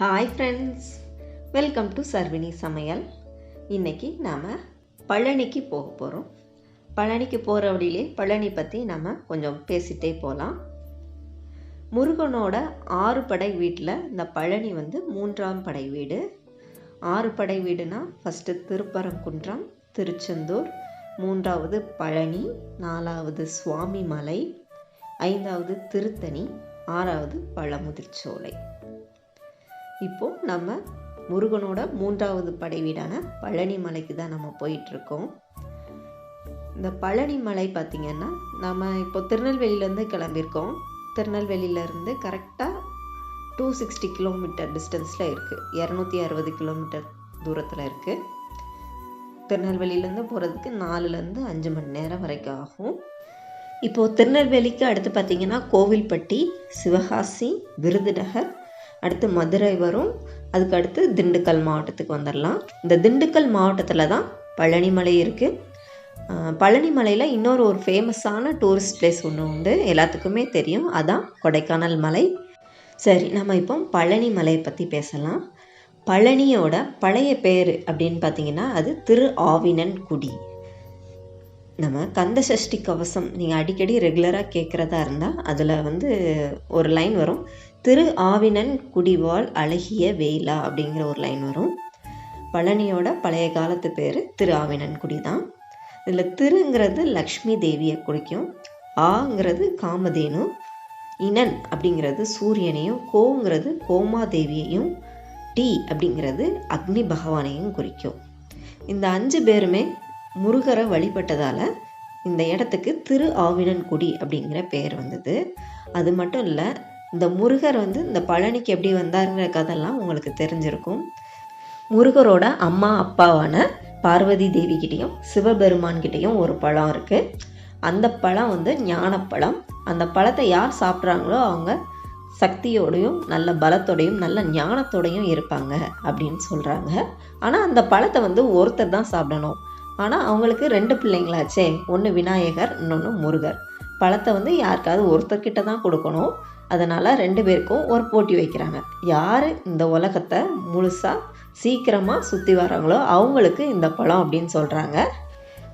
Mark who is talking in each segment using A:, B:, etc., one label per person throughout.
A: Hi friends welcome to Sarvini சமையல் இன்றைக்கி நாம் பழனிக்கு போக போகிறோம் பழனிக்கு போகிற வழியிலே பழனி பற்றி நம்ம கொஞ்சம் பேசிகிட்டே போகலாம் முருகனோட ஆறு படை வீட்டில் இந்த பழனி வந்து மூன்றாம் படை வீடு. ஆறு படை வீடுனா ஃபஸ்ட்டு திருப்பரங்குன்றம் திருச்செந்தூர் மூன்றாவது பழனி நாலாவது சுவாமிமலை ஐந்தாவது திருத்தணி ஆறாவது பழமுதிர்ச்சோலை. இப்போ நம்ம முருகனோட மூன்றாவது படைவீடான பழனி மலைக்கு தான் நம்ம போயிட்டுருக்கோம். இந்த பழனி மலை பார்த்திங்கன்னா நம்ம இப்போ திருநெல்வேலியிலேருந்து கிளம்பியிருக்கோம். திருநெல்வேலியிலேருந்து கரெக்டாக டூ சிக்ஸ்டி கிலோமீட்டர் டிஸ்டன்ஸில் இருக்குது இரநூத்தி அறுபது கிலோமீட்டர் தூரத்தில் இருக்குது திருநெல்வேலியிலேருந்து போகிறதுக்கு நாலுலேருந்து அஞ்சு மணி நேரம் வரைக்கும் ஆகும். இப்போது திருநெல்வேலிக்கு அடுத்து பார்த்திங்கன்னா கோவில்பட்டி சிவகாசி விருதுநகர் அடுத்து மதுரை வரும். அதுக்கு அடுத்து திண்டுக்கல் மாவட்டத்துக்கு வந்துடலாம் இந்த திண்டுக்கல் மாவட்டத்தில் தான் பழனிமலை இருக்குது பழனிமலையில் இன்னொரு ஒரு ஃபேமஸான டூரிஸ்ட் பிளேஸ் ஒன்று உண்டு. எல்லாத்துக்குமே தெரியும். அதான் கொடைக்கானல் மலை. சரி நம்ம இப்போ பழனி மலையை பற்றி பேசலாம். பழனியோட பழைய பேர் அப்படின்னு பார்த்தீங்கன்னா அது திரு ஆவினன் குடி. நம்ம கந்த சஷ்டி கவசம் நீங்கள் அடிக்கடி ரெகுலராக கேட்குறதா இருந்தால் அதில் வந்து ஒரு லைன் வரும். திரு ஆவினன் குடிவாள் அழகிய வேலா அப்படிங்கிற ஒரு லைன் வரும். பழனியோட பழைய காலத்து பேர் திரு ஆவினன்குடி தான் இதில் திருங்கிறது லக்ஷ்மி தேவியை குறிக்கும். ஆங்கிறது காமதேனு. இனன் அப்படிங்கிறது சூரியனையும் கோங்கிறது கோமாதேவியையும் டி அப்படிங்கிறது அக்னி பகவானையும் குறிக்கும். இந்த அஞ்சு பேருமே முருகரை வழிபட்டதால் இந்த இடத்துக்கு திரு ஆவினன் குடி அப்படிங்கிற பெயர் வந்தது. அது மட்டும் இல்லை இந்த முருகர் வந்து இந்த பழனிக்கு எப்படி வந்தாருங்கிற கதெல்லாம் உங்களுக்கு தெரிஞ்சிருக்கும். முருகரோட அம்மா அப்பாவான பார்வதி தேவிகிட்டேயும் சிவபெருமான்கிட்டேயும் ஒரு பழம் இருக்குது அந்த பழம் வந்து ஞானப்பழம். அந்த பழத்தை யார் சாப்பிட்றாங்களோ அவங்க சக்தியோடையும் நல்ல பலத்தோடையும் நல்ல ஞானத்தோடையும் இருப்பாங்க அப்படின்னு சொல்கிறாங்க ஆனால் அந்த பழத்தை வந்து ஒருத்தர் தான் சாப்பிடணும். ஆனால் அவங்களுக்கு ரெண்டு பிள்ளைங்களாச்சே. ஒன்று விநாயகர் இன்னொன்று முருகர். பழத்தை வந்து யாருக்காவது ஒருத்தர்கிட்ட தான் கொடுக்கணும். அதனால் ரெண்டு பேருக்கும் ஒரு போட்டி வைக்கிறாங்க. யார் இந்த உலகத்தை முழுசாக சீக்கிரமாக சுற்றி வராங்களோ அவங்களுக்கு இந்த பழம் அப்படின்னு சொல்கிறாங்க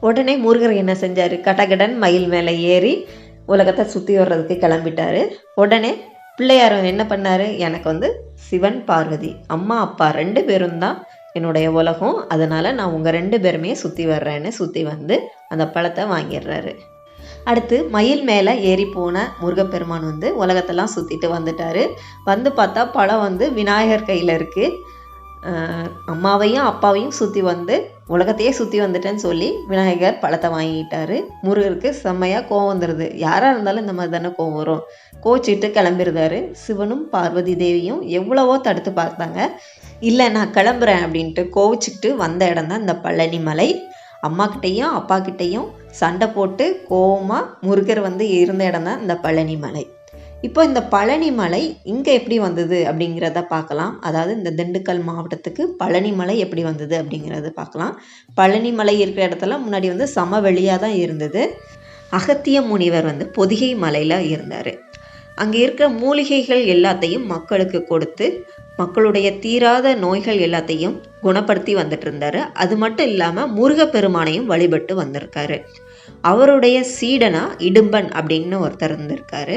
A: உடனே முருகர் என்ன செஞ்சார்? கடகடன் மயில் மேலே ஏறி உலகத்தை சுற்றி வர்றதுக்கு கிளம்பிட்டார். உடனே பிள்ளையார் என்ன பண்ணார்? எனக்கு வந்து சிவன் பார்வதி அம்மா அப்பா ரெண்டு பேரும் தான் என்னுடைய உலகம். அதனால் நான் உங்கள் ரெண்டு பேருமே சுற்றி வர்றேன்னு சுற்றி வந்து அந்த பழத்தை வாங்கிடுறாரு. அடுத்து மயில் மேலே ஏறி போன முருகப்பெருமான் வந்து உலகத்தெல்லாம் சுற்றிட்டு வந்துட்டார். வந்து பார்த்தா பழம் வந்து விநாயகர் கையில் இருக்குது அம்மாவையும் அப்பாவையும் சுற்றி வந்து உலகத்தையே சுற்றி வந்துட்டேன்னு சொல்லி விநாயகர் பழத்தை வாங்கிட்டாரு. முருகருக்கு செம்மையாக கோவம் வந்துடுது யாராக இருந்தாலும் இந்த மாதிரி தானே கோவம் வரும். கோச்சிட்டு கிளம்பிடுறாரு சிவனும் பார்வதி தேவியும் எவ்வளவோ தடுத்து பார்த்தாங்க. இல்லை நான் கிளம்புறேன் அப்படின்ட்டு கோவிச்சுக்கிட்டு வந்த இடம் தான் இந்த பழனி மலை அம்மாக்கிட்டேயும் அப்பாக்கிட்டேயும் சண்டை போட்டு கோவமாக முருகர் வந்து இருந்த இடம் தான் இந்த பழனி மலை இப்போ இந்த பழனி மலை இங்கே எப்படி வந்தது அப்படிங்கிறத பார்க்கலாம். அதாவது இந்த திண்டுக்கல் மாவட்டத்துக்கு பழனி மலை எப்படி வந்தது அப்படிங்கிறத பார்க்கலாம். பழனி மலை இருக்கிற இடத்துல முன்னாடி வந்து சமவெளியாக தான் இருந்தது. அகத்திய முனிவர் வந்து பொதிகை மலையில் இருந்தார். அங்கே இருக்கிற மூலிகைகள் எல்லாத்தையும் மக்களுக்கு கொடுத்து மக்களுடைய தீராத நோய்கள் எல்லாத்தையும் குணப்படுத்தி வந்துட்டு இருந்தாரு. அது மட்டும் இல்லாமல் முருகப்பெருமானையும் வழிபட்டு வந்திருக்காரு. அவருடைய சீடனா இடும்பன் அப்படின்னு ஒருத்தர் இருந்திருக்காரு.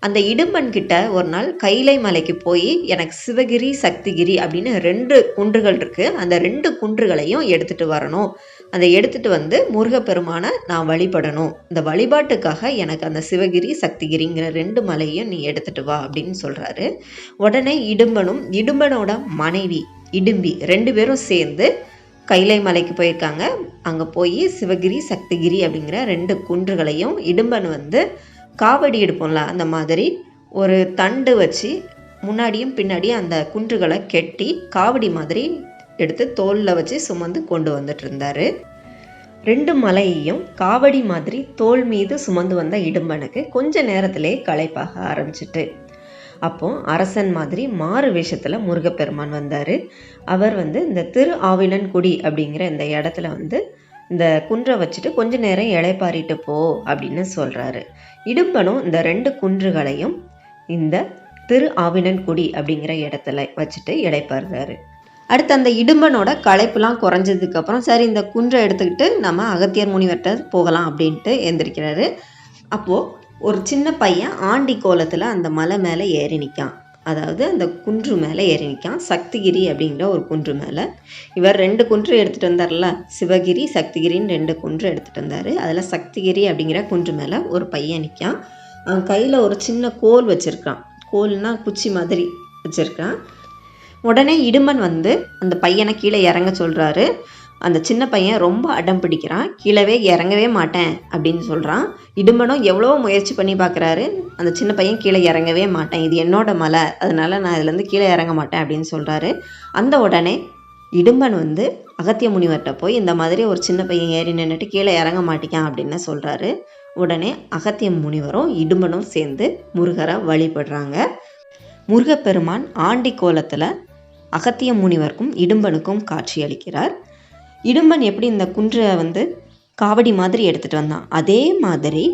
A: அந்த இடும்பன் கிட்ட ஒரு நாள் கைலை மலைக்கு போய் எனக்கு சிவகிரி சக்திகிரி அப்படின்னு ரெண்டு குன்றுகள் இருக்குது அந்த ரெண்டு குன்றுகளையும் எடுத்துகிட்டு வரணும். அதை எடுத்துகிட்டு வந்து முருகப்பெருமானை நான் வழிபடணும். இந்த வழிபாட்டுக்காக எனக்கு அந்த சிவகிரி சக்திகிரிங்கிற ரெண்டு மலையும் நீ எடுத்துகிட்டு வா அப்படின்னு சொல்கிறாரு உடனே இடும்பனும் இடும்பனோட மனைவி இடும்பி ரெண்டு பேரும் சேர்ந்து கைலை மலைக்கு போயிருக்காங்க. அங்கே போய் சிவகிரி சக்திகிரி அப்படிங்கிற ரெண்டு குன்றுகளையும் இடும்பன் வந்து காவடி எடுப்போம்ல அந்த மாதிரி ஒரு தண்டு வச்சு முன்னாடியும் பின்னாடியும் அந்த குன்றுகளை கெட்டி காவடி மாதிரி எடுத்து தோலில் வச்சு சுமந்து கொண்டு வந்துட்டு இருந்தார். ரெண்டு மலையையும் காவடி மாதிரி தோல் மீது சுமந்து வந்த இடும்பனுக்கு கொஞ்ச நேரத்திலே களைப்பாக ஆரம்பிச்சிட்டு அப்போ அரசன் மாதிரி மாறு வேஷத்தில் முருகப்பெருமான் வந்தார். அவர் வந்து இந்த திரு ஆவினன்குடி அப்படிங்கிற இந்த இடத்துல வந்து இந்த குன்றை வச்சுட்டு கொஞ்ச நேரம் இளைப்பாரிட்டு போ அப்படின்னு சொல்கிறாரு இடும்பனும் இந்த ரெண்டு குன்றுகளையும் இந்த திரு ஆவினன்குடி அப்படிங்கிற இடத்துல வச்சுட்டு இடைப்பாருறாரு அடுத்து அந்த இடும்பனோட களைப்புலாம் குறைஞ்சதுக்கப்புறம் சரி இந்த குன்றை எடுத்துக்கிட்டு நம்ம அகத்தியர் முனிவர்கிட்ட போகலாம் அப்படின்ட்டு எந்திரிக்கிறாரு. அப்போது ஒரு சின்ன பையன் ஆண்டி கோலத்தில் அந்த மலை மேலே ஏறி நிற்கான் அதாவது அந்த குன்று மேலே ஏறி நிற்கான் சக்திகிரி அப்படிங்கிற ஒரு குன்று மேலே. இவர் ரெண்டு குன்று எடுத்துகிட்டு வந்தார்ல. சிவகிரி சக்திகிரின்னு ரெண்டு குன்று எடுத்துகிட்டு வந்தார். அதில் சக்திகிரி அப்படிங்கிற குன்று மேலே ஒரு பையன் நிற்கான் அவன் கையில் ஒரு சின்ன கோல் வச்சுருக்கான். கோல்னால் குச்சி மாதிரி வச்சுருக்கான். உடனே இடுமன் வந்து அந்த பையனை கீழே இறங்க சொல்கிறாரு அந்த சின்ன பையன் ரொம்ப அடம் பிடிக்கிறான். கீழவே இறங்கவே மாட்டேன் அப்படின்னு சொல்கிறான் இடும்பனும் எவ்வளோ முயற்சி பண்ணி பார்க்குறாரு அந்த சின்ன பையன் கீழே இறங்கவே மாட்டேன். இது என்னோட மலை. அதனால் நான் இதுலேருந்து கீழே இறங்க மாட்டேன் அப்படின்னு சொல்கிறாரு அந்த உடனே இடும்பன் வந்து அகத்திய முனிவர்கிட்ட போய் இந்த மாதிரி ஒரு சின்ன பையன் ஏறி நின்றுட்டு கீழே இறங்க மாட்டேங்கான் அப்படின்னு சொல்கிறாரு உடனே அகத்திய முனிவரும் இடும்பனும் சேர்ந்து முருகரை வழிபடுறாங்க. முருகப்பெருமான் ஆண்டி கோலத்தில் அகத்திய முனிவருக்கும் இடும்பனுக்கும் காட்சியளிக்கிறார் இடும்பன் எப்படி இந்த குன்றை வந்து காவடி மாதிரி எடுத்துகிட்டு வந்தான்? அதே மாதிரி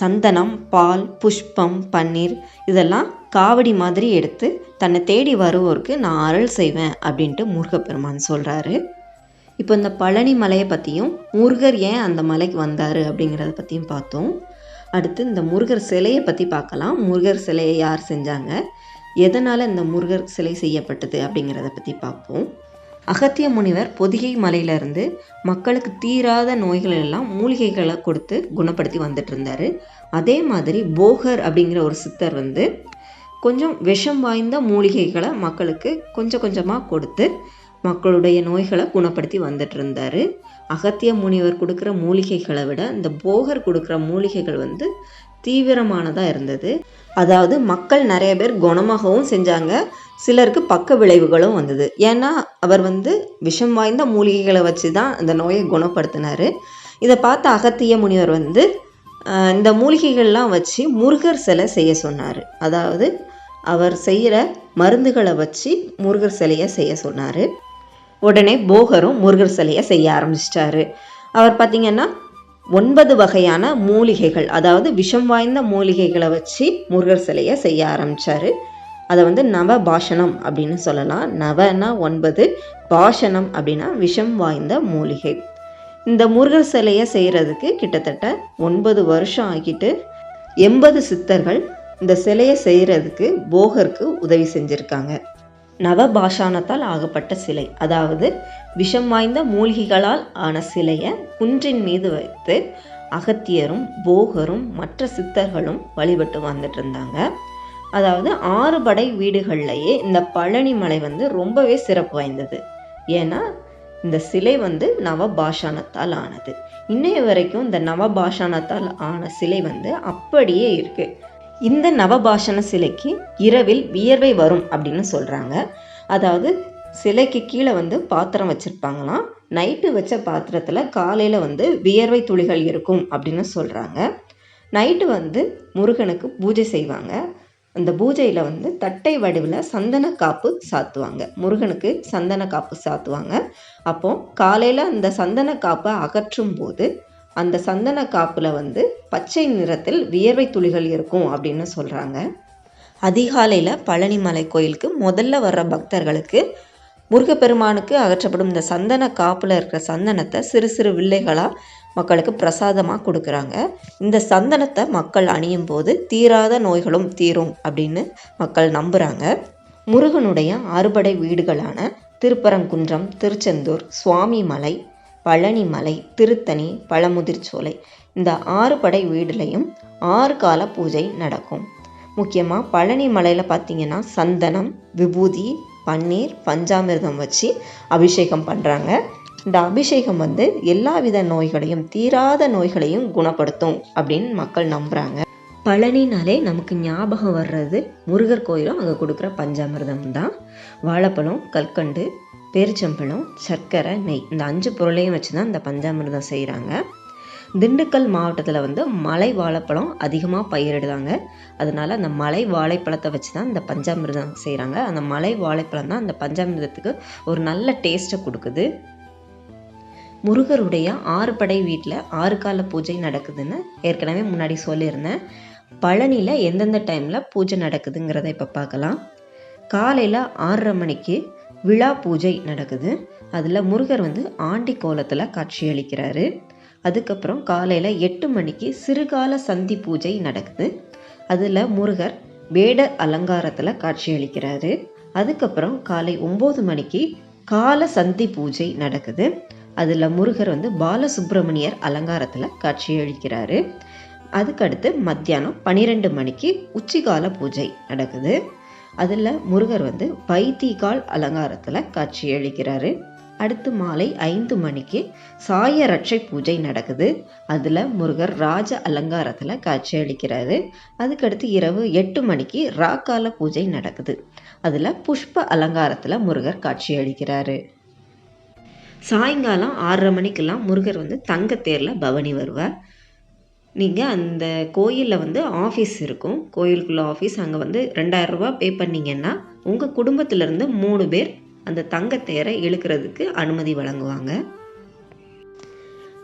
A: சந்தனம் பால் புஷ்பம் பன்னீர் இதெல்லாம் காவடி மாதிரி எடுத்து தன்னை தேடி வருவோருக்கு நான் அருள் செய்வேன் அப்படின்ட்டு முருகப்பெருமான் சொல்கிறாரு இப்போ இந்த பழனி மலையை பற்றியும் முருகர் ஏன் அந்த மலைக்கு வந்தார் அப்படிங்கிறத பற்றியும் பார்த்தோம். அடுத்து இந்த முருகர் சிலையை பற்றி பார்க்கலாம். முருகர் சிலையை யார் செஞ்சாங்க? எதனால் இந்த முருகர் சிலை செய்யப்பட்டது அப்படிங்கிறத பற்றி பார்ப்போம். அகத்திய முனிவர் பொதிகை மலையிலிருந்து மக்களுக்கு தீராத நோய்கள் எல்லாம் மூலிகைகளை கொடுத்து குணப்படுத்தி வந்துட்டு இருந்தார் அதே மாதிரி போகர் அப்படிங்கிற ஒரு சித்தர் வந்து கொஞ்சம் விஷம் வாய்ந்த மூலிகைகளை மக்களுக்கு கொஞ்சம் கொஞ்சமாக கொடுத்து மக்களுடைய நோய்களை குணப்படுத்தி வந்துட்டு இருந்தார் அகத்திய முனிவர் கொடுக்குற மூலிகைகளை விட இந்த போகர் கொடுக்குற மூலிகைகள் வந்து தீவிரமானதாக இருந்தது. அதாவது மக்கள் நிறைய பேர் குணமாகவும் செஞ்சாங்க. சிலருக்கு பக்க விளைவுகளும் வந்தது. ஏன்னா அவர் வந்து விஷம் வாய்ந்த மூலிகைகளை வச்சு தான் அந்த நோயை குணப்படுத்தினார். இதை பார்த்த அகத்திய முனிவர் வந்து இந்த மூலிகைகள்லாம் வச்சு முருகர் சிலை செய்ய சொன்னார். அதாவது அவர் செய்கிற மருந்துகளை வச்சு முருகர் சிலையை செய்ய சொன்னார். உடனே போகரும் முருகர் சிலையை செய்ய ஆரம்பிச்சிட்டாரு. அவர் பார்த்திங்கன்னா ஒன்பது வகையான மூலிகைகள் அதாவது விஷம் வாய்ந்த மூலிகைகளை வச்சு முருகர் சிலையை செய்ய ஆரம்பித்தார் அதை வந்து நவ பாஷணம் அப்படின்னு சொல்லலாம். நவனா ஒன்பது பாஷணம் அப்படின்னா விஷம் வாய்ந்த மூலிகை. இந்த முருகர் சிலையை செய்கிறதுக்கு கிட்டத்தட்ட ஒன்பது வருஷம் ஆகிட்டு எண்பது சித்தர்கள் இந்த சிலையை செய்கிறதுக்கு போகருக்கு உதவி செஞ்சுருக்காங்க. நவபாஷானத்தால் ஆகப்பட்ட சிலை. அதாவது விஷம் வாய்ந்த மூலிகைகளால் ஆன சிலையை குன்றின் மீது வைத்து அகத்தியரும் போகரும் மற்ற சித்தர்களும் வழிபட்டு வந்துட்டு இருந்தாங்க. அதாவது ஆறு படை வீடுகள்லையே இந்த பழனி மலை வந்து ரொம்பவே சிறப்பு வாய்ந்தது. ஏன்னா இந்த சிலை வந்து நவபாஷானத்தால் ஆனது. இன்னைய வரைக்கும் இந்த நவபாஷானத்தால் ஆன சிலை வந்து அப்படியே இருக்கு. இந்த நவபாஷண சிலைக்கு இரவில் வியர்வை வரும் அப்படின்னு சொல்கிறாங்க அதாவது சிலைக்கு கீழே வந்து பாத்திரம் வச்சுருப்பாங்களாம். நைட்டு வச்ச பாத்திரத்தில் காலையில் வந்து வியர்வை துளிகள் இருக்கும் அப்படின்னு சொல்கிறாங்க நைட்டு வந்து முருகனுக்கு பூஜை செய்வாங்க. அந்த பூஜையில் வந்து தட்டை வடிவில் சந்தன காப்பு சாத்துவாங்க. முருகனுக்கு சந்தன காப்பு சாத்துவாங்க. அப்போ காலையில் அந்த சந்தன காப்பை அகற்றும் போது அந்த சந்தன காப்பில் வந்து பச்சை நிறத்தில் வியர்வை துளிகள் இருக்கும் அப்படின்னு சொல்கிறாங்க அதிகாலையில் பழனிமலை கோயிலுக்கு முதல்ல வர்ற பக்தர்களுக்கு முருகப்பெருமானுக்கு அகற்றப்படும் இந்த சந்தன காப்பில் இருக்கிற சந்தனத்தை சிறு சிறு வில்லைகளாக மக்களுக்கு பிரசாதமாக கொடுக்குறாங்க. இந்த சந்தனத்தை மக்கள் அணியும் போது தீராத நோய்களும் தீரும் அப்படின்னு மக்கள் நம்புகிறாங்க முருகனுடைய அறுபடை வீடுகளான திருப்பரங்குன்றம் திருச்செந்தூர் சுவாமிமலை பழனிமலை திருத்தணி பழமுதிர்ச்சோலை இந்த ஆறு படை வீடுலையும் ஆறு கால பூஜை நடக்கும். முக்கியமாக பழனி மலையில் பார்த்தீங்கன்னா சந்தனம் விபூதி பன்னீர் பஞ்சாமிர்தம் வச்சு அபிஷேகம் பண்ணுறாங்க இந்த அபிஷேகம் வந்து எல்லா வித நோய்களையும் தீராத நோய்களையும் குணப்படுத்தும் அப்படின்னு மக்கள் நம்புகிறாங்க பழனினாலே நமக்கு ஞாபகம் வர்றது முருகர் கோயிலும் அங்கே கொடுக்குற பஞ்சாமிர்தம் தான் வாழைப்பழம் கல்கண்டு பேரிச்சம்பழம் சர்க்கரை நெய் இந்த அஞ்சு பொருளையும் வச்சு தான் இந்த பஞ்சாமிர்தம் செய்கிறாங்க திண்டுக்கல் மாவட்டத்தில் வந்து மலை வாழைப்பழம் அதிகமாக பயிரிடுறாங்க. அதனால் அந்த மலை வாழைப்பழத்தை வச்சு தான் இந்த பஞ்சாமிர்தம் செய்கிறாங்க அந்த மலை வாழைப்பழம் தான் அந்த பஞ்சாமிர்தத்துக்கு ஒரு நல்ல டேஸ்ட்டை கொடுக்குது. முருகருடைய ஆறு படை வீட்டில் ஆறு கால பூஜை நடக்குதுன்னு ஏற்கனவே முன்னாடி சொல்லியிருந்தேன். பழனியில் எந்தெந்த டைமில் பூஜை நடக்குதுங்கிறத இப்போ பார்க்கலாம். காலையில் ஆறரை மணிக்கு விழா பூஜை நடக்குது. அதில் முருகர் வந்து ஆண்டி கோலத்தில் காட்சியளிக்கிறாரு அதுக்கப்புறம் காலையில் எட்டு மணிக்கு சிறுகால சந்தி பூஜை நடக்குது. அதில் முருகர் வேட அலங்காரத்தில் காட்சியளிக்கிறாரு அதுக்கப்புறம் காலை ஒம்பது மணிக்கு கால சந்தி பூஜை நடக்குது. அதில் முருகர் வந்து பாலசுப்ரமணியர் அலங்காரத்தில் காட்சியளிக்கிறாரு. அதுக்கடுத்து மத்தியானம் பன்னிரெண்டு மணிக்கு உச்சிகால பூஜை நடக்குது. அதில் முருகர் வந்து வைத்திகால் அலங்காரத்தில் காட்சியளிக்கிறாரு. அடுத்து மாலை ஐந்து மணிக்கு சாய ரட்சை பூஜை நடக்குது. அதில் முருகர் ராஜ அலங்காரத்தில் காட்சியளிக்கிறாரு. அதுக்கடுத்து இரவு எட்டு மணிக்கு ராக்கால பூஜை நடக்குது. அதில் புஷ்ப அலங்காரத்தில் முருகர் காட்சியளிக்கிறாரு. சாயங்காலம் ஆறரை மணிக்கெல்லாம் முருகர் வந்து தங்கத்தேரில் பவனி வருவார். நீங்கள் அந்த கோயிலில் வந்து ஆஃபீஸ் இருக்கும். கோயிலுக்குள்ள ஆஃபீஸ் அங்கே வந்து ரெண்டாயிரரூபா பே பண்ணிங்கன்னா உங்கள் குடும்பத்திலேருந்து மூணு பேர் அந்த தங்கத்தேரை இழுக்கிறதுக்கு அனுமதி வழங்குவாங்க.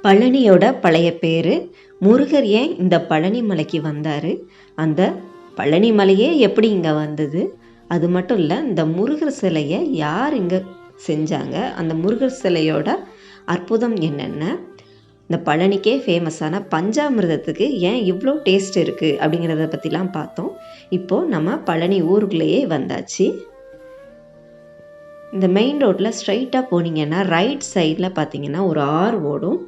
A: பழனியோட பழைய பேர். முருகர் ஏன் இந்த பழனி மலைக்கு வந்தார்? அந்த பழனி மலையே எப்படி இங்கே வந்தது? அது மட்டும் இல்லை இந்த முருகர் சிலையை யார் இங்கே செஞ்சாங்க. அந்த முருகர் சிலையோட அற்புதம் என்னென்ன இந்த பழனிக்கே ஃபேமஸான பஞ்சாமிர்தத்துக்கு ஏன் இவ்வளோ டேஸ்ட் இருக்குது அப்படிங்கிறத பற்றிலாம் பார்த்தோம். இப்போது நம்ம பழனி ஊருக்குள்ளேயே வந்தாச்சு. இந்த மெயின் ரோட்டில் ஸ்ட்ரைட்டாக போனீங்கன்னா ரைட் சைடில் பார்த்தீங்கன்னா ஒரு ஆறு ஓடும்.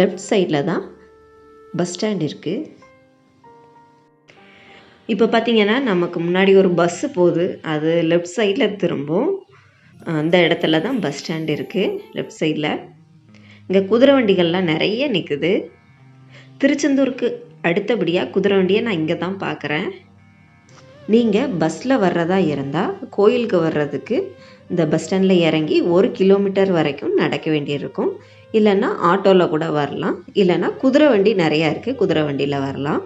A: லெஃப்ட் சைடில் தான் பஸ் ஸ்டாண்ட் இருக்குது இப்போ பார்த்தீங்கன்னா நமக்கு முன்னாடி ஒரு பஸ்ஸு போகுது. அது லெஃப்ட் சைடில் திரும்பும். அந்த இடத்துல தான் பஸ் ஸ்டாண்ட் இருக்குது லெஃப்ட் சைடில் இங்கே குதிரை வண்டிகள்லாம் நிறைய நிற்குது திருச்செந்தூருக்கு அடுத்தபடியாக குதிரை வண்டியை நான் இங்கே தான் பார்க்குறேன் நீங்கள் பஸ்ஸில் வர்றதா இருந்தால் கோயிலுக்கு வர்றதுக்கு இந்த பஸ் ஸ்டாண்டில் இறங்கி ஒரு கிலோமீட்டர் வரைக்கும் நடக்க வேண்டியிருக்கும். இல்லைன்னா ஆட்டோவில் கூட வரலாம். இல்லைன்னா குதிரை வண்டி நிறையா இருக்குது குதிரை வண்டியில் வரலாம்.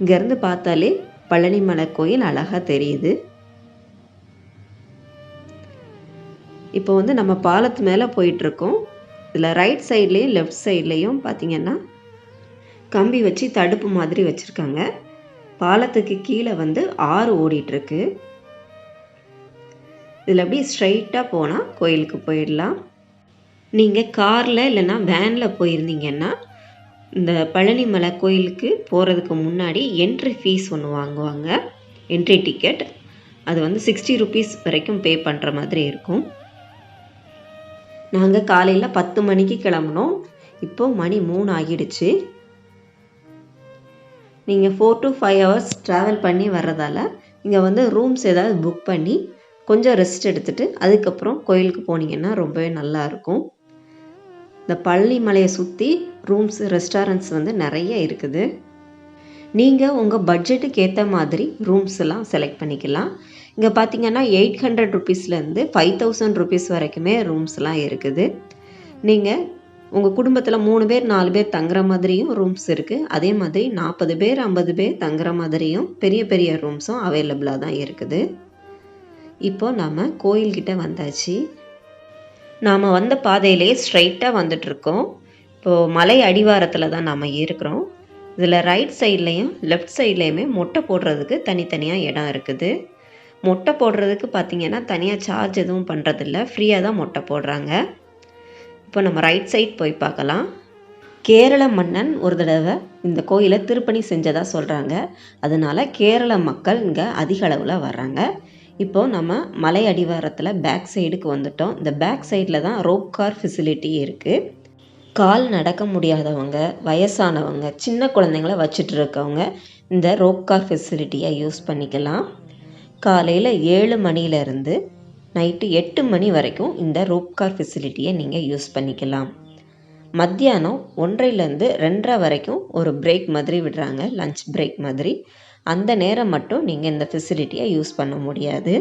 A: இங்கேருந்து பார்த்தாலே பழனிமலை கோயில் அழகாக தெரியுது. இப்போ வந்து நம்ம பாலத்து மேலே போயிட்டுருக்கோம். இதில் ரைட் சைட்லேயும் லெஃப்ட் சைட்லேயும் பார்த்திங்கன்னா கம்பி வச்சு தடுப்பு மாதிரி வச்சுருக்காங்க. பாலத்துக்கு கீழே வந்து ஆறு ஓடிட்டுருக்கு. இதில் அப்படியே ஸ்ட்ரைட்டாக போனால் கோயிலுக்கு போயிடலாம். நீங்கள் காரில் இல்லைன்னா வேனில் போயிருந்தீங்கன்னா இந்த பழனிமலை கோயிலுக்கு போகிறதுக்கு முன்னாடி என்ட்ரி ஃபீஸ் ஒன்று வாங்குவாங்க. என்ட்ரி டிக்கெட் அது வந்து சிக்ஸ்டி ருபீஸ் வரைக்கும் பே பண்ணுற மாதிரி இருக்கும். நாங்கள் காலையில் பத்து மணிக்கு கிளம்புனோம். இப்போது மணி மூணு ஆகிடுச்சு. நீங்கள் four to five hours travel பண்ணி வர்றதால இங்கே வந்து ரூம்ஸ் ஏதாவது புக் பண்ணி கொஞ்சம் ரெஸ்ட் எடுத்துகிட்டு அதுக்கப்புறம் கோயிலுக்கு போனீங்கன்னா ரொம்பவே நல்லாயிருக்கும் இந்த பழனி மலையை சுற்றி ரூம்ஸ் ரெஸ்டாரண்ட்ஸ் வந்து நிறைய இருக்குது. நீங்கள் உங்கள் பட்ஜெட்டுக்கு ஏற்ற மாதிரி ரூம்ஸ் எல்லாம் செலக்ட் பண்ணிக்கலாம். இங்கே பார்த்தீங்கன்னா எயிட் ஹண்ட்ரட் ருபீஸ்லேருந்து ஃபைவ் தௌசண்ட் ருபீஸ் வரைக்குமே ரூம்ஸ்லாம் இருக்குது. நீங்கள் உங்கள் குடும்பத்தில் மூணு பேர் நாலு பேர் தங்குற மாதிரியும் ரூம்ஸ் இருக்குது அதே மாதிரி நாற்பது பேர் ஐம்பது பேர் தங்குற மாதிரியும் பெரிய பெரிய ரூம்ஸும் அவைலபிளாக தான் இருக்குது. இப்போ நாம் கோயில்கிட்ட வந்தாச்சு. நாம் வந்த பாதையிலே ஸ்ட்ரைட்டாக வந்துட்ருக்கோம் இப்போது மலை அடிவாரத்தில் தான் நாம் இருக்கிறோம். இதில் ரைட் சைட்லேயும் லெஃப்ட் சைட்லேயுமே மொட்டை போடுறதுக்கு தனித்தனியாக இடம் இருக்குது. மொட்டை போடுறதுக்கு பார்த்திங்கன்னா தனியாக சார்ஜ் எதுவும் பண்ணுறதில்ல ஃப்ரீயாக தான் மொட்டை போடுறாங்க. இப்போ நம்ம ரைட் சைட் போய் பார்க்கலாம். கேரள மன்னன் ஒரு தடவை இந்த கோயிலை திருப்பணி செஞ்சதாக சொல்கிறாங்க அதனால் கேரள மக்கள் இங்கே அதிக அளவில் வர்றாங்க. இப்போது நம்ம மலை அடிவாரத்தில் பேக் சைடுக்கு வந்துட்டோம். இந்த பேக் சைடில் தான் ரோப் கார் ஃபெசிலிட்டி இருக்குது கால் நடக்க முடியாதவங்க வயசானவங்க சின்ன குழந்தைங்கள வச்சுட்டு இருக்கவங்க இந்த ரோப் கார் ஃபெசிலிட்டியை யூஸ் பண்ணிக்கலாம். காலையில் ஏழு மணிலேருந்து நைட்டு எட்டு மணி வரைக்கும் இந்த ரோப் கார் ஃபெசிலிட்டியை நீங்கள் யூஸ் பண்ணிக்கலாம். மத்தியானம் ஒன்றையிலேருந்து ரெண்டரை வரைக்கும் ஒரு பிரேக் மாதிரி விடுறாங்க லஞ்ச் பிரேக் மாதிரி. அந்த நேரம் மட்டும் நீங்கள் இந்த ஃபெசிலிட்டியை யூஸ் பண்ண முடியாது.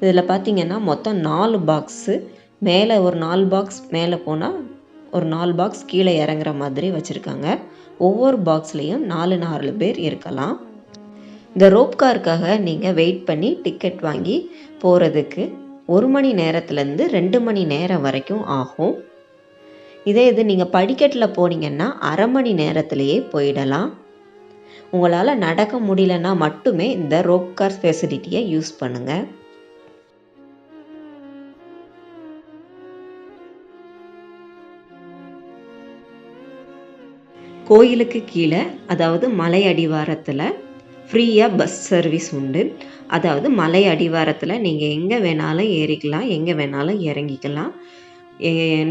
A: இதில் பார்த்தீங்கன்னா மொத்தம் நாலு பாக்ஸு மேலே ஒரு நாலு பாக்ஸ் மேலே போனால் ஒரு நாலு பாக்ஸ் கீழே இறங்குற மாதிரி வச்சுருக்காங்க. ஒவ்வொரு பாக்ஸ்லேயும் நாலு நாலு பேர் இருக்கலாம். இந்த ரோப் காருக்காக நீங்கள் வெயிட் பண்ணி டிக்கெட் வாங்கி போகிறதுக்கு ஒரு மணி நேரத்துலேருந்து ரெண்டு மணி நேரம் வரைக்கும் ஆகும். இதே இது நீங்கள் படிக்கட்டில் போனீங்கன்னா அரை மணி நேரத்திலேயே போயிடலாம். உங்களால் நடக்க முடியலன்னா மட்டுமே இந்த ரோப் கார் ஃபெசிலிட்டியை யூஸ் பண்ணுங்கள் கோயிலுக்கு கீழே அதாவது மலை அடிவாரத்தில் ஃப்ரீயாக பஸ் சர்வீஸ் உண்டு. அதாவது மலை அடிவாரத்தில் நீங்கள் எங்கே வேணாலும் ஏறிக்கலாம் எங்கே வேணாலும் இறங்கிக்கலாம்.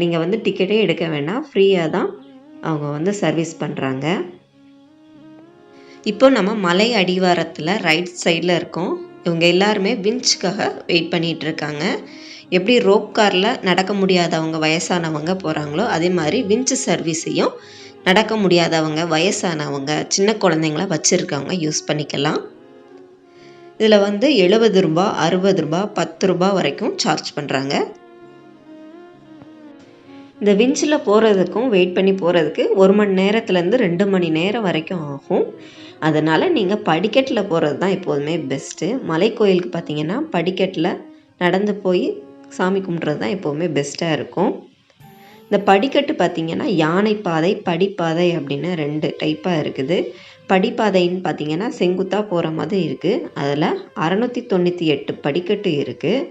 A: நீங்கள் வந்து டிக்கெட்டே எடுக்க வேண்டாம் ஃப்ரீயாக தான் அவங்க வந்து சர்வீஸ் பண்ணுறாங்க இப்போ நம்ம மலை அடிவாரத்தில் ரைட் சைடில் இருக்கோம். இவங்க எல்லாருமே விஞ்சுக்காக வெயிட் பண்ணிகிட்டு இருக்காங்க. எப்படி ரோப் காரில் நடக்க முடியாதவங்க வயசானவங்க போகிறாங்களோ அதே மாதிரி விஞ்சு சர்வீஸையும் நடக்க முடியாதவங்க வயசானவங்க சின்ன குழந்தைங்கள வச்சுருக்கவங்க யூஸ் பண்ணிக்கலாம். இதில் வந்து எழுபது ரூபா அறுபது ரூபா பத்து ரூபா வரைக்கும் சார்ஜ் பண்ணுறாங்க இந்த விஞ்சில் போகிறதுக்கும் வெயிட் பண்ணி போகிறதுக்கு ஒரு மணி நேரத்துலேருந்து ரெண்டு மணி நேரம் வரைக்கும் ஆகும். அதனால் நீங்கள் படிக்கட்டில் போகிறது தான் எப்போதுமே பெஸ்ட்டு மலை கோயிலுக்கு பார்த்தீங்கன்னா படிக்கட்டில் நடந்து போய் சாமி கும்பிட்றது தான் எப்போவுமே பெஸ்ட்டாக இருக்கும். இந்த படிக்கட்டு பார்த்திங்கன்னா யானை பாதை படிப்பாதை அப்படின்னு ரெண்டு டைப்பாக இருக்குது. படிப்பாதைன்னு பார்த்திங்கன்னா செங்குத்தாக போகிற மாதிரி இருக்குது அதில் அறநூற்றி தொண்ணூற்றி எட்டு படிக்கட்டு இருக்குது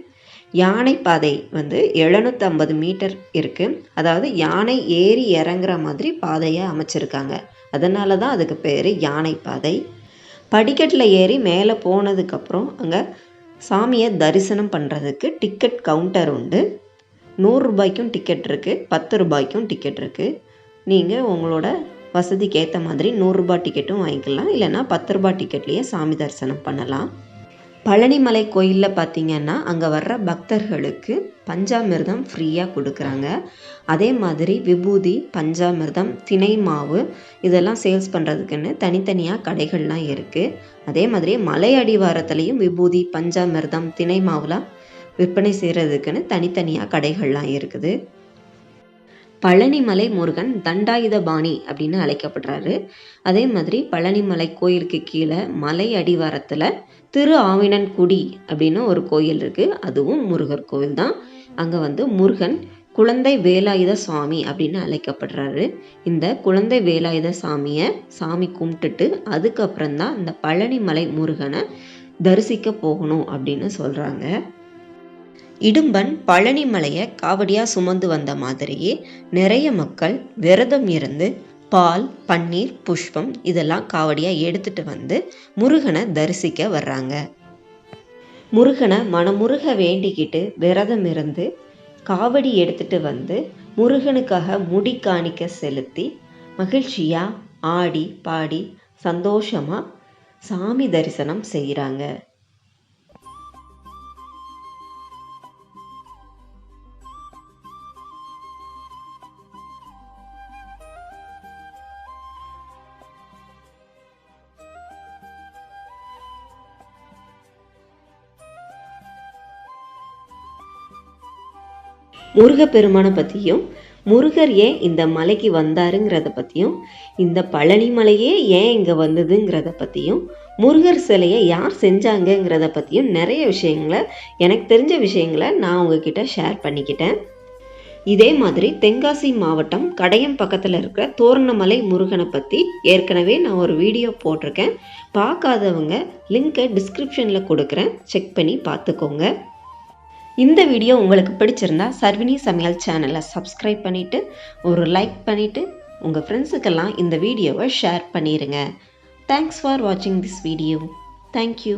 A: யானை பாதை வந்து எழுநூற்றம்பது மீட்டர் இருக்குது அதாவது யானை ஏறி இறங்குற மாதிரி பாதையை அமைச்சிருக்காங்க. அதனால தான் அதுக்கு பேர் யானை பாதை படிக்கட்டில் ஏறி மேலே போனதுக்கப்புறம் அங்கே சாமியை தரிசனம் பண்ணுறதுக்கு டிக்கெட் கவுண்டர் உண்டு. நூறுரூபாய்க்கும் டிக்கெட் இருக்குது பத்து ரூபாய்க்கும் டிக்கெட் இருக்குது நீங்கள் உங்களோட வசதிக்கு ஏற்ற மாதிரி நூறுரூபா டிக்கெட்டும் வாங்கிக்கலாம். இல்லைன்னா பத்து ரூபா டிக்கெட்லேயே சாமி தரிசனம் பண்ணலாம். பழனிமலை கோயிலில் பார்த்தீங்கன்னா அங்கே வர்ற பக்தர்களுக்கு பஞ்சாமிர்தம் ஃப்ரீயாக கொடுக்குறாங்க. அதே மாதிரி விபூதி பஞ்சாமிர்தம் தினை மாவு இதெல்லாம் சேல்ஸ் பண்ணுறதுக்குன்னு தனித்தனியாக கடைகள்லாம் இருக்குது அதே மாதிரி மலை அடிவாரத்துலேயும் விபூதி பஞ்சாமிர்தம் தினை மாவுலாம் விற்பனை செய்கிறதுக்குன்னு தனித்தனியாக கடைகள்லாம் இருக்குது. பழனிமலை முருகன் தண்டாயுதபாணி அப்படின்னு அழைக்கப்படுறாரு. அதே மாதிரி பழனிமலை கோயிலுக்கு கீழே மலை அடிவாரத்தில் திரு ஆவினன்குடி அப்படின்னு ஒரு கோயில் இருக்குது அதுவும் முருகர் கோவில் தான். அங்கே வந்து முருகன் குழந்தை வேலாயுத சுவாமி அப்படின்னு அழைக்கப்படுறாரு. இந்த குழந்தை வேலாயுத சாமியை சாமி கும்பிட்டுட்டு அதுக்கப்புறம் தான் இந்த பழனிமலை முருகனை தரிசிக்க போகணும் அப்படின்னு சொல்கிறாங்க இடும்பன் பழனிமலையை காவடியாக சுமந்து வந்த மாதிரியே நிறைய மக்கள் விரதம் இருந்து பால் பன்னீர் புஷ்பம் இதெல்லாம் காவடியாக எடுத்துட்டு வந்து முருகனை தரிசிக்க வர்றாங்க. முருகனை மனமுருக வேண்டிக்கிட்டு விரதம் இருந்து காவடி எடுத்துட்டு வந்து முருகனுக்காக முடி காணிக்க செலுத்தி மகிழ்ச்சியாக ஆடி பாடி சந்தோஷமாக சாமி தரிசனம் செய்கிறாங்க முருகப்பெருமானை பற்றியும் முருகர் ஏன் இந்த மலைக்கு வந்தாருங்கிறத பற்றியும் இந்த பழனி மலையே ஏன் இங்கே வந்ததுங்கிறத பற்றியும் முருகர் சிலையை யார் செஞ்சாங்கங்கிறத பற்றியும் நிறைய விஷயங்களை எனக்கு தெரிஞ்ச விஷயங்களை நான் உங்ககிட்ட ஷேர் பண்ணிக்கிட்டேன். இதே மாதிரி தென்காசி மாவட்டம் கடையம் பக்கத்தில் இருக்கிற தோரணமலை முருகனை பற்றி ஏற்கனவே நான் ஒரு வீடியோ போட்டிருக்கேன். பார்க்காதவங்க லிங்கை டிஸ்கிரிப்ஷனில் கொடுக்குறேன். செக் பண்ணி பார்த்துக்கோங்க. இந்த வீடியோ உங்களுக்கு பிடிச்சிருந்தா சர்வினி சமையல் சேனலை சப்ஸ்கிரைப் பண்ணிவிட்டு ஒரு லைக் பண்ணிவிட்டு உங்கள் ஃப்ரெண்ட்ஸுக்கெல்லாம் இந்த வீடியோவை ஷேர் பண்ணிடுங்க தேங்க்ஸ் ஃபார் வாட்சிங் திஸ் வீடியோ தேங்க்யூ